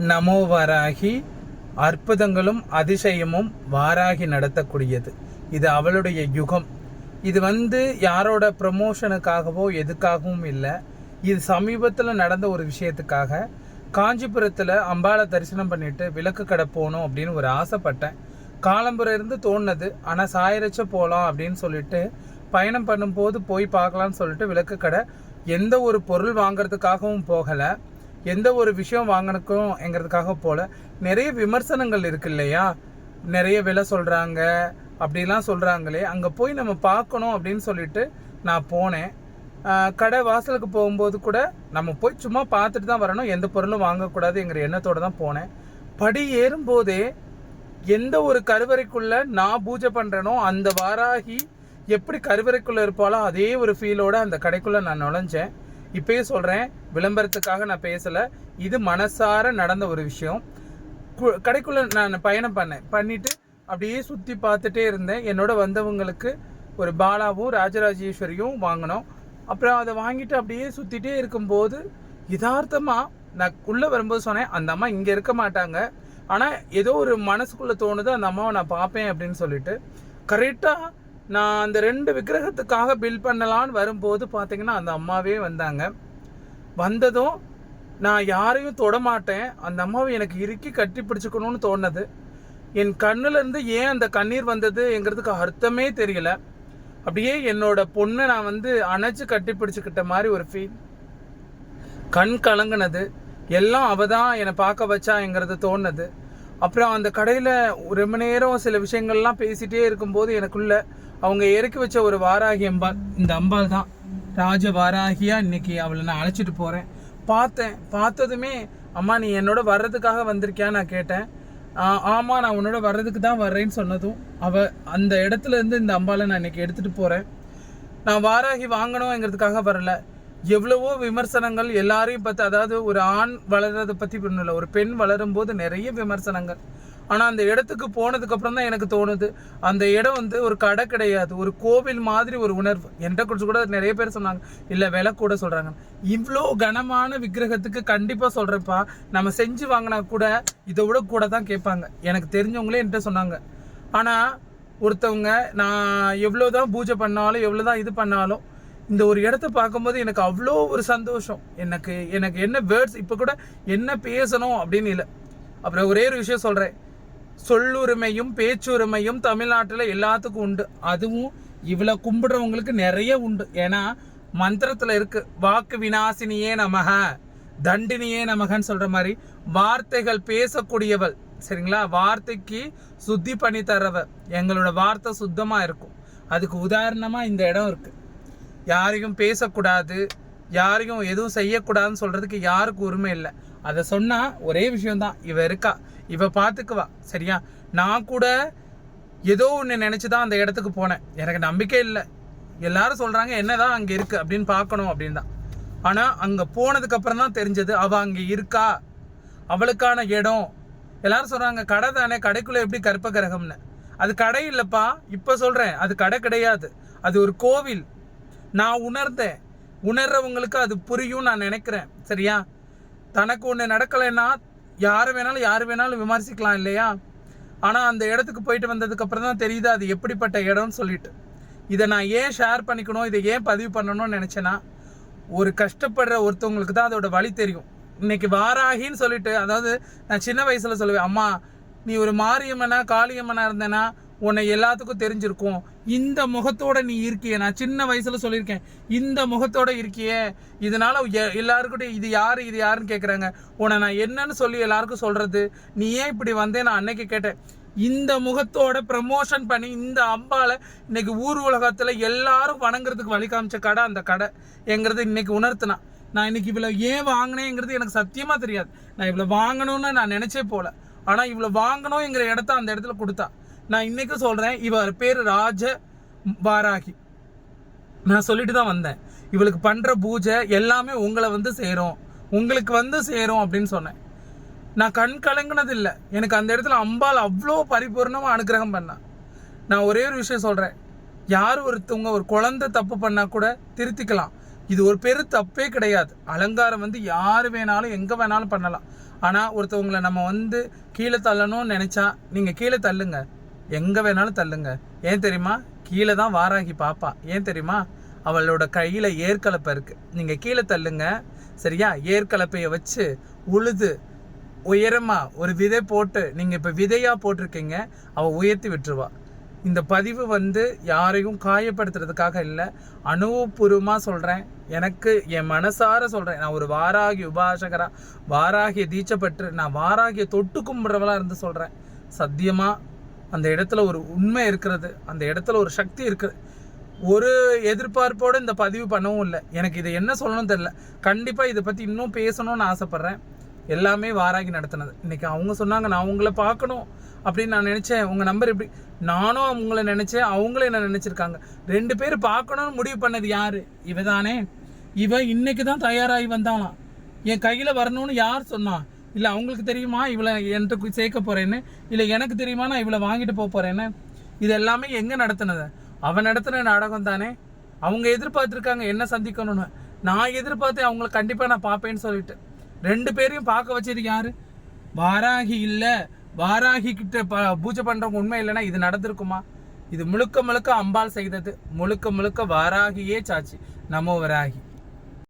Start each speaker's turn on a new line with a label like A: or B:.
A: நமோ வாராகி அற்புதங்களும் அதிசயமும் வாராகி நடத்தக்கூடியது. இது அவளுடைய யுகம். இது வந்து யாரோட ப்ரமோஷனுக்காகவோ எதுக்காகவும் இல்லை. இது சமீபத்தில் நடந்த ஒரு விஷயத்துக்காக காஞ்சிபுரத்தில் அம்பாளை தரிசனம் பண்ணிட்டு விளக்கு கடை போகணும் அப்படின்னு ஒரு ஆசைப்பட்டேன். காலம்புரம் இருந்து தோணுது ஆனால் சாயிரச்ச போகலாம் அப்படின்னு சொல்லிட்டு பயணம் பண்ணும்போது போய் பார்க்கலாம்னு சொல்லிட்டு விளக்கு கடை எந்த ஒரு பொருள் வாங்குறதுக்காகவும் போகலை. எந்த ஒரு விஷயம் வாங்கணுக்கும் எங்கிறதுக்காக போல நிறைய விமர்சனங்கள் இருக்கு இல்லையா? நிறைய விலை சொல்கிறாங்க அப்படிலாம் சொல்கிறாங்களே அங்கே போய் நம்ம பார்க்கணும் அப்படின்னு சொல்லிட்டு நான் போனேன். கடை வாசலுக்கு போகும்போது கூட நம்ம போய் சும்மா பார்த்துட்டு தான் வரணும் எந்த பொருளும் வாங்கக்கூடாதுங்கிற எண்ணத்தோடு தான் போனேன். படி ஏறும்போதே எந்த ஒரு கருவறைக்குள்ள நான் பூஜை பண்ணுறேனோ அந்த வாராகி எப்படி கருவறைக்குள்ளே இருப்பாலோ அதே ஒரு ஃபீலோட அந்த கடைக்குள்ளே நான் நுழைஞ்சேன். இப்பயே சொல்கிறேன் விளம்பரத்துக்காக நான் பேசலை. இது மனசார நடந்த ஒரு விஷயம். கு- நான் பயணம் பண்ணேன். பண்ணிட்டு அப்படியே சுற்றி பார்த்துட்டே இருந்தேன். என்னோட வந்தவங்களுக்கு ஒரு பாலாவும் ராஜராஜேஸ்வரியும் வாங்கினோம். அப்புறம் அதை வாங்கிட்டு அப்படியே சுற்றிட்டே இருக்கும்போது யதார்த்தமாக நான் உள்ளே வரும்போது சொன்னேன் அந்த அம்மா இங்கே இருக்க மாட்டாங்க. ஆனால் ஏதோ ஒரு மனசுக்குள்ளே தோணுது அந்த அம்மாவை நான் பார்ப்பேன் அப்படின்னு சொல்லிட்டு கரெக்டாக நான் அந்த ரெண்டு விக்கிரகத்துக்காக பில் பண்ணலான்னு வரும்போது பார்த்தீங்கன்னா அந்த அம்மாவே வந்தாங்க. வந்ததும் நான் யாரையும் தொட மாட்டேன் அந்த அம்மாவை எனக்கு இறுக்கி கட்டி பிடிச்சிக்கணும்னு தோணுது. என் கண்ணுலேருந்து ஏன் அந்த கண்ணீர் வந்ததுங்கிறதுக்கு அர்த்தமே தெரியல. அப்படியே என்னோட பொண்ணை நான் வந்து அணைச்சு கட்டி பிடிச்சிக்கிட்ட மாதிரி ஒரு ஃபீல் கண் கலங்குனது. எல்லாம் அவ தான் என்னை பார்க்க வச்சாங்கிறது தோணுது. அப்புறம் அந்த கடையில் ரொம்ப நேரம் சில விஷயங்கள்லாம் பேசிகிட்டே இருக்கும்போது எனக்குள்ள அவங்க இறக்கி வச்ச ஒரு வாராகி அம்பாள் இந்த அம்பாள் தான். ராஜ வாராகியாக இன்னைக்கு அவளை நான் அழைச்சிட்டு போகிறேன் பார்த்தேன். பார்த்ததுமே அம்மா நீ என்னோட வர்றதுக்காக வந்திருக்கியான்னு நான் கேட்டேன். ஆமாம் நான் உன்னோட வர்றதுக்கு தான் வர்றேன்னு சொன்னதும் அவள் அந்த இடத்துல இருந்து இந்த அம்பாவை நான் இன்னைக்கு எடுத்துகிட்டு போகிறேன் நான் வாராகி வாங்கணுங்கிறதுக்காக வரல. எவ்வளவோ விமர்சனங்கள் எல்லாரையும் பார்த்து அதாவது ஒரு ஆண் வளர்றதை பத்தி ஒன்றும் இல்லை ஒரு பெண் வளரும் போது நிறைய விமர்சனங்கள். ஆனா அந்த இடத்துக்கு போனதுக்கு அப்புறம் தான் எனக்கு தோணுது அந்த இடம் வந்து ஒரு கடை கிடையாது ஒரு கோவில் மாதிரி ஒரு உணர்வு. என்கிட்ட குறிச்சு கூட நிறைய பேர் சொன்னாங்க இல்ல விலை கூட சொல்றாங்க. இவ்வளோ கனமான விக்கிரகத்துக்கு கண்டிப்பா சொல்றேன்ப்பா நம்ம செஞ்சு வாங்கினா கூட இதை விட கூட தான் கேட்பாங்க. எனக்கு தெரிஞ்சவங்களே என்கிட்ட சொன்னாங்க. ஆனா ஒருத்தவங்க நான் எவ்வளோதான் பூஜை பண்ணாலும் எவ்வளோதான் இது பண்ணாலும் இந்த ஒரு இடத்த பார்க்கும்போது எனக்கு அவ்வளோ ஒரு சந்தோஷம். எனக்கு எனக்கு என்ன வேர்ட்ஸ் இப்போ கூட என்ன பேசணும் அப்படின்னு இல்லை. அப்புறம் ஒரே ஒரு விஷயம் சொல்கிறேன் சொல்லுரிமையும் பேச்சுரிமையும் தமிழ்நாட்டில் எல்லாத்துக்கும் உண்டு. அதுவும் இவ்வளோ கும்பிடுறவங்களுக்கு நிறைய உண்டு. ஏன்னா மந்திரத்தில் இருக்கு வாக்கு விநாசினியே நமக தண்டினியே நமகன்னு சொல்கிற மாதிரி வார்த்தைகள் பேசக்கூடியவள். சரிங்களா? வார்த்தைக்கு சுத்தி பண்ணி தரவ எங்களோட வார்த்தை சுத்தமாக இருக்கும். அதுக்கு உதாரணமாக இந்த இடம் இருக்குது யாரையும் பேசக்கூடாது யாரையும் எதுவும் செய்யக்கூடாதுன்னு சொல்கிறதுக்கு யாருக்கு உரிமை இல்லை. அதை சொன்னால் ஒரே விஷயம்தான் இவ இருக்கா இவ பார்த்துக்குவா சரியா? நான் கூட ஏதோ ஒன்று நினச்சி தான் அந்த இடத்துக்கு போனேன். எனக்கு நம்பிக்கை இல்லை. எல்லாரும் சொல்கிறாங்க என்னதான் அங்கே இருக்குது அப்படின்னு பார்க்கணும் அப்படின்னு தான். ஆனால் அங்கே போனதுக்கப்புறம் தான் தெரிஞ்சது அவள் அங்கே இருக்கா? அவளுக்கான இடம். எல்லாரும் சொல்கிறாங்க கடை தானே கடைக்குள்ளே எப்படி கற்பகிரகம்னு அது கடை இல்லைப்பா இப்போ சொல்கிறேன் அது கடை கிடையாது. அது ஒரு கோவில். நான் உணர்ந்தேன். உணர்றவங்களுக்கு அது புரியும் நான் நினைக்கிறேன். சரியா? தனக்கு ஒன்று நடக்கலைன்னா யார் வேணாலும் யார் வேணாலும் விமர்சிக்கலாம் இல்லையா? ஆனால் அந்த இடத்துக்கு போயிட்டு வந்ததுக்கப்புறம் தான் தெரியுது அது எப்படிப்பட்ட இடம்னு சொல்லிட்டு. இதை நான் ஏன் ஷேர் பண்ணிக்கணும்? இதை ஏன் பதிவு பண்ணணும்னு நினச்சேன்னா ஒரு கஷ்டப்படுற ஒருத்தவங்களுக்கு தான் அதோட வழி தெரியும். இன்னைக்கு வாராகின்னு சொல்லிட்டு அதாவது நான் சின்ன வயசில் சொல்லுவேன் அம்மா நீ ஒரு மாரியம்மனா காளியம்மனா இருந்தேன்னா உன்னை எல்லாத்துக்கும் தெரிஞ்சிருக்கும். இந்த முகத்தோட நீ இருக்கியே. நான் சின்ன வயசுல சொல்லியிருக்கேன். இந்த முகத்தோட இருக்கியே. இதனால எ- எல்லாருக்கிட்டையும் இது யாரு இது யாருன்னு கேட்குறாங்க உன்னை நான் என்னன்னு சொல்லி எல்லாருக்கும் சொல்றது நீ ஏன் இப்படி வந்தேன் நான் அன்னைக்கு கேட்டேன். இந்த முகத்தோட ப்ரமோஷன் பண்ணி இந்த அம்பால இன்னைக்கு ஊர் உலகத்துல எல்லாரும் வணங்குறதுக்கு வழி காமிச்ச கடை அந்த கடை. எங்கிறது இன்னைக்கு உணர்த்தினா. நான் இன்னைக்கு இவ்வளோ ஏன் வாங்கினேங்கிறது எனக்கு சத்தியமா தெரியாது. நான் இவ்வளோ வாங்கணும்னு நான் நினைச்சே போல. ஆனா இவ்வளோ வாங்கணுங்கிற இடத்த அந்த இடத்துல கொடுத்தா. நான் இன்றைக்கும் சொல்கிறேன் இவர் பேர் ராஜ வாராகி. நான் சொல்லிட்டு தான் வந்தேன். இவளுக்கு பண்ணுற பூஜை எல்லாமே உங்களை வந்து சேரும். உங்களுக்கு வந்து சேரும் அப்படின்னு சொன்னேன். நான் கண் கலங்கினதில்லை. எனக்கு அந்த இடத்துல அம்பாள் அவ்வளோ பரிபூர்ணமாக அனுகிரகம் பண்ணேன் நான் ஒரே ஒரு விஷயம் சொல்கிறேன் யார் ஒருத்தவங்க ஒரு குழந்தை தப்பு பண்ணால் கூட திருத்திக்கலாம். இது ஒரு பெரு தப்பே கிடையாது. அலங்காரம் வந்து யார் வேணாலும் எங்கே வேணாலும் பண்ணலாம். ஆனால் ஒருத்தவங்களை நம்ம வந்து கீழே தள்ளணும்னு நினச்சா நீங்கள் கீழே தள்ளுங்க. எங்கே வேணாலும் தள்ளுங்க. ஏன் தெரியுமா? கீழே தான் வாராகி பாப்பா. ஏன் தெரியுமா? அவளோட கையில் ஏற்கலப்பை இருக்குது நீங்கள் கீழே தள்ளுங்க. சரியா? ஏற்கலப்பையை வச்சு உழுது உயரமாக ஒரு விதை போட்டு நீங்கள் இப்போ விதையாக போட்டிருக்கீங்க அவள் உயர்த்தி விட்டுருவா. இந்த பதிவு வந்து யாரையும் காயப்படுத்துறதுக்காக இல்லை. அனுபவபூர்வமாக சொல்கிறேன் எனக்கு என் மனசார சொல்கிறேன் நான் ஒரு வாராகி உபாசகராக வாராகிய தீட்சப்பட்டு நான் வாராகிய தொட்டு கும்பிட்றவளாக இருந்து சொல்கிறேன் சத்தியமாக அந்த இடத்துல ஒரு உண்மை இருக்கிறது அந்த இடத்துல ஒரு சக்தி இருக்குது. ஒரு எதிர்பார்ப்போடு இந்த பதிவு பண்ணவும் இல்லை. எனக்கு இதை என்ன சொல்லணும்னு தெரில கண்டிப்பாக இதை பற்றி இன்னும் பேசணும்னு ஆசைப்பட்றேன். எல்லாமே வாராகி நடத்தினது. இன்றைக்கி அவங்க சொன்னாங்க நான் உங்களை பார்க்கணும் அப்படின்னு நான் நினச்சேன். உங்கள் நம்பர் எப்படி? நானும் அவங்கள நினச்சேன். அவங்களும் என்ன நினச்சிருக்காங்க? ரெண்டு பேர் பார்க்கணும்னு முடிவு பண்ணது யார்? இவ தானே இவன் இன்னைக்கு தான் தயாராகி வந்தாளாம் என் கையில் வரணும்னு யார் சொன்னான் இல்லை அவங்களுக்கு தெரியுமா இவளை என்கிட்ட சேர்க்க போகிறேன்னு இல்லை எனக்கு தெரியுமா நான் இவளை வாங்கிட்டு போக போகிறேன்னு இது எல்லாமே எங்கே நடத்தினதை? அவன் நடத்தின நாடகம் தானே? அவங்க எதிர்பார்த்துருக்காங்க என்ன சந்திக்கணும்னு. நான் எதிர்பார்த்து அவங்கள கண்டிப்பாக நான் பார்ப்பேன்னு சொல்லிட்டு. ரெண்டு பேரையும் பார்க்க வச்சது யார்? வாராகி இல்லை. வாராகி கிட்ட ப- பூஜை பண்ணுறவங்க உண்மை இல்லைன்னா இது நடந்திருக்குமா? இது முழுக்க முழுக்க அம்பாள் செய்தது. முழுக்க முழுக்க வாராகியே சாட்சி. நமோ வராகி.